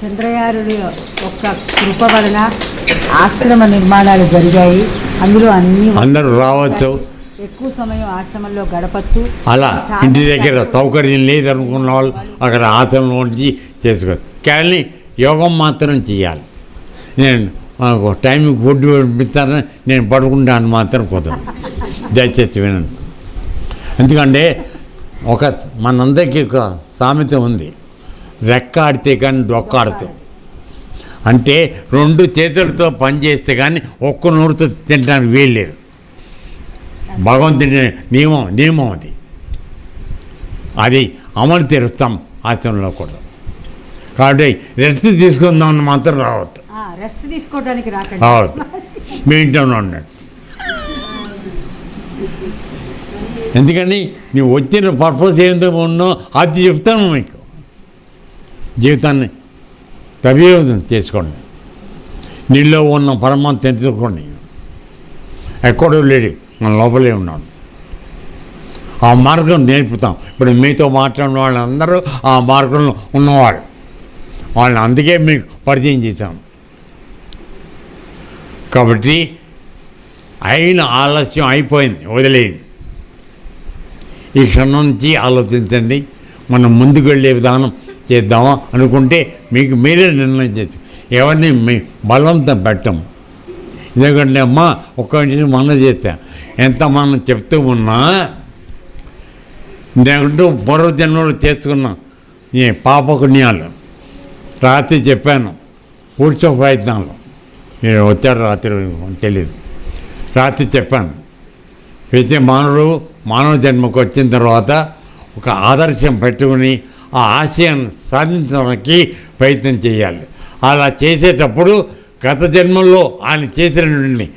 చంద్రయారుడి యొక్క కృప వలన ఆశ్రమ నిర్మాణాలు జరిగాయి. అందులో అన్ని అందరూ రావచ్చు. ఎక్కువ సమయం ఆశ్రమంలో గడపచ్చు. అలా ఇంటి దగ్గర సౌకర్యం లేదనుకున్న వాళ్ళు అక్కడ ఆసనం ఉంచి చేసుకోవచ్చు. కానీ యోగం మాత్రం చేయాలి. నేను మాకు టైంకి ఫుడ్ పంపిస్తాను నేను పడుకుంటాను మాత్రం కుదరదు. దయచేసి వినండి. ఎందుకంటే ఒక మనందరికీ ఒక సామెత ఉంది. రెక్క ఆడితే కానీ డొక్క ఆడితే అంటే రెండు చేతులతో పని చేస్తే కానీ ఒక్క నోరుతో తినడానికి వీల్లేదు భగవంతుని నియమం నియమం అది. అది అమలు తెరుస్తాం ఆశ్రమంలో కూడా. కాబట్టి రెస్ట్ తీసుకుందామని మాత్రం రావద్దు. రెస్ట్ తీసుకోవడానికి రావద్దు. మీ ఇంట్లోనే ఉండండి. ఎందుకని? నీవు వచ్చిన పర్పస్ ఏందో ఉన్నో అది చెప్తాను మీకు. జీవితాన్ని సవియోగం చేసుకోండి. నీలో ఉన్న పరమాన్ని తెలుసుకోండి ఎక్కడో లేడు. మన లోపలే ఉన్నాడు. ఆ మార్గం నేర్పుతాం. ఇప్పుడు మీతో మాట్లాడిన వాళ్ళందరూ ఆ మార్గంలో ఉన్నవాళ్ళు. వాళ్ళని అందుకే మీకు పరిచయం చేశాం. కాబట్టి అయిన ఆలస్యం అయిపోయింది. వదిలేయండి. ఈ క్షణం నుంచి ఆలోచించండి. మనం ముందుకు వెళ్ళే విధానం చేద్దామా అనుకుంటే మీకు మీరే నిర్ణయం చేసి ఎవరిని మీ బలవంతం పెట్టం. ఎందుకంటే అమ్మ ఒక్క నిమిషం మన చేస్తా. ఎంత మనం చెప్తూ ఉన్నా నేనంటూ పూర్వజన్మలు చేసుకున్న. ఈ పాపపుణ్యాలు రాత్రి చెప్పాను పూడ్చో ప్రయత్నాలు. నేను వచ్చారు రాత్రి తెలియదు రాత్రి చెప్పాను. ప్రతి మానవుడు మానవ జన్మకు వచ్చిన తర్వాత ఒక ఆదర్శం పెట్టుకుని ఆ ఆశయాన్ని సాధించడానికి ప్రయత్నం చేయాలి. అలా చేసేటప్పుడు గత జన్మల్లో ఆయన చేసినటువంటి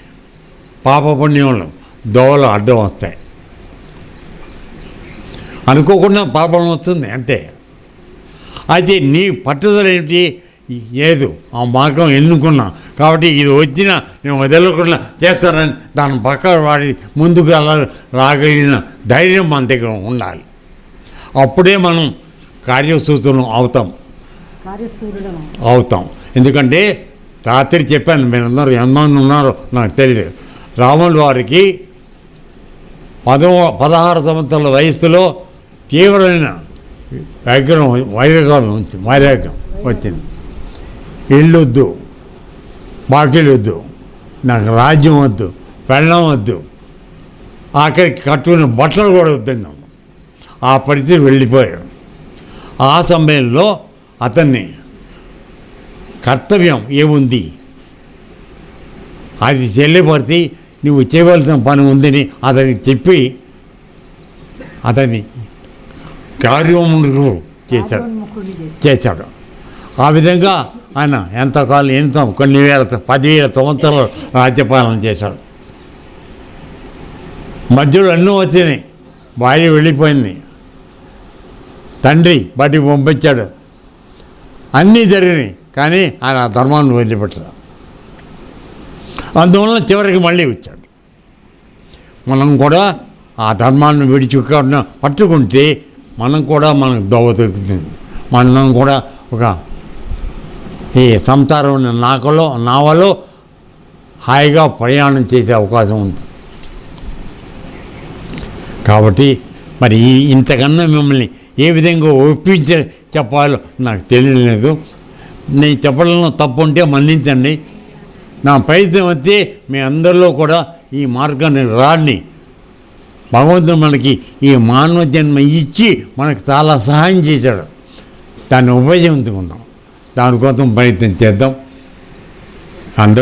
పాపపుణ్యములు దోవలు అడ్డం వస్తాయి. అనుకోకుండా పాపం వస్తుంది అంతే. అయితే నీ పట్టుదల ఏంటి లేదు ఆ మార్గం ఎన్నుకున్నా. కాబట్టి ఇది వచ్చినా నేను వదలకుండా చేస్తానని దాని పక్క వాడి ముందుకు అలా రాగలిగిన ధైర్యం మన దగ్గర ఉండాలి. అప్పుడే మనం కార్యసూత్రం అవుతాం. అవుతాం. ఎందుకంటే రాత్రి చెప్పాను మీరందరూ ఎంతమంది ఉన్నారో నాకు తెలియదు. రాముల వారికి పదవ పదహారు సంవత్సరాల వయసులో తీవ్రమైన వైగ్రం వైరాగ్యం వైరాగ్యం వచ్చింది. ఇల్లు వద్దు బాకీలు వద్దు నాకు రాజ్యం వద్దు పెళ్ళం వద్దు ఆఖరికి కట్టుకునే బట్టలు కూడా వద్దండి ఆ పరిస్థితి వెళ్ళిపోయాడు ఆ సమయంలో అతన్ని కర్తవ్యం ఏముంది? అది చెల్లిపడితే నువ్వు చేయవలసిన పని ఉందని అతనికి చెప్పి అతన్ని కార్యములు చేశాడు. చేశాడు. ఆ విధంగా ఆయన ఎంతకాలం ఎంత కొన్ని వేల పదివేల సంవత్సరాలు రాజ్యపాలన చేశాడు. మధ్యలో అన్నీ వచ్చినాయి భార్య వెళ్ళిపోయింది. తండ్రి బట్టి పంపించాడు. అన్నీ జరిగినాయి. కానీ ఆయన ఆ ధర్మాన్ని వదిలిపెట్టాడు అందువలన చివరికి మళ్ళీ వచ్చాడు. మనం కూడా ఆ ధర్మాన్ని విడిచికుండా పట్టుకుంటే మనం కూడా మనకు దోవ దొరుకుతుంది. మనం కూడా ఒక ఈ సంసారం ఉన్న నాకలో నావలో హాయిగా ప్రయాణం చేసే అవకాశం ఉంది. కాబట్టి మరి ఇంతకన్నా మిమ్మల్ని ఏ విధంగా ఒప్పించే చెప్పాలో నాకు తెలియలేదు. నేను చెప్పడంలో తప్పు ఉంటే మన్నించండి. నా ప్రయత్నం అయితే మీ అందరిలో కూడా ఈ మార్గాన్ని రాని భగవంతుడు మనకి ఈ మానవ జన్మ ఇచ్చి మనకు చాలా సహాయం చేశాడు. దాన్ని ఉపయోగించుకుందాం. దానికోసం ప్రయత్నం చేద్దాం. అందరూ